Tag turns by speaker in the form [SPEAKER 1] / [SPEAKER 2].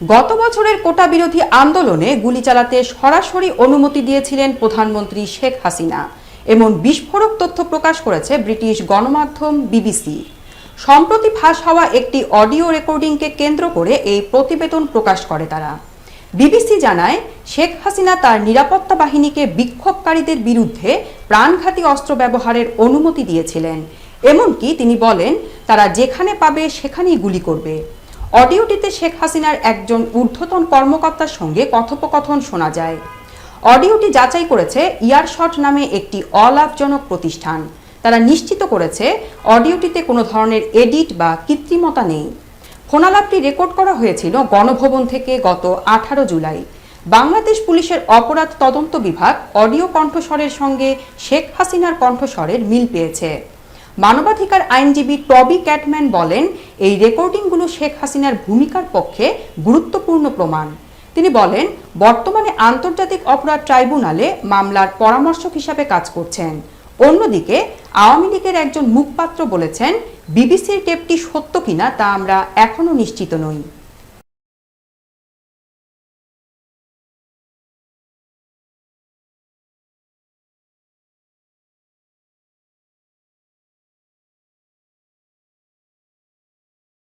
[SPEAKER 1] গত বছরের কোটা বিরোধী আন্দোলনে গুলি চালাতে সরাসরি অনুমতি দিয়েছিলেন প্রধানমন্ত্রী শেখ হাসিনা। এমন বিস্ফোরক তথ্য প্রকাশ করেছে ব্রিটিশ গণমাধ্যম বিবিসি। সম্প্রতি ফাঁস হওয়া একটি অডিও রেকর্ডিংকে কেন্দ্র করে এই প্রতিবেদন প্রকাশ করে তারা। বিবিসি জানায়, শেখ হাসিনা তার নিরাপত্তা বাহিনীকে বিক্ষোভকারীদের বিরুদ্ধে প্রাণঘাতী অস্ত্র ব্যবহারের অনুমতি দিয়েছিলেন। এমনকি তিনি বলেন, তারা যেখানে পাবে সেখানেই গুলি করবে। অডিওটিতে শেখ হাসিনার একজন ঊর্ধ্বতন কর্মকর্তার সঙ্গে কথোপকথন শোনা যায়। অডিওটি যাচাই করেছে ইয়ারশট নামে একটি অলাভজনক প্রতিষ্ঠান। তারা নিশ্চিত করেছে অডিওটিতে কোনো ধরনের এডিট বা কৃত্রিমতা নেই। ফোনালাপটি রেকর্ড করা হয়েছিল গণভবন থেকে গত আঠারো জুলাই। বাংলাদেশ পুলিশের অপরাধ তদন্ত বিভাগ অডিও কণ্ঠস্বরের সঙ্গে শেখ হাসিনার কণ্ঠস্বরের মিল পেয়েছে। মানবাধিকার আইনজীবী টবি ক্যাটম্যান বলেন এই রেকর্ডিংগুলো শেখ হাসিনার ভূমিকার পক্ষে গুরুত্বপূর্ণ প্রমাণ। তিনি বলেন, বর্তমানে আন্তর্জাতিক অপরাধ ট্রাইব্যুনালে মামলার পরামর্শক হিসাবে কাজ করছেন। অন্যদিকে, আওয়ামী লীগের একজন মুখপাত্র বলেছেন, বিবিসির টেপটি সত্য কিনা তা আমরা এখনও নিশ্চিত নই।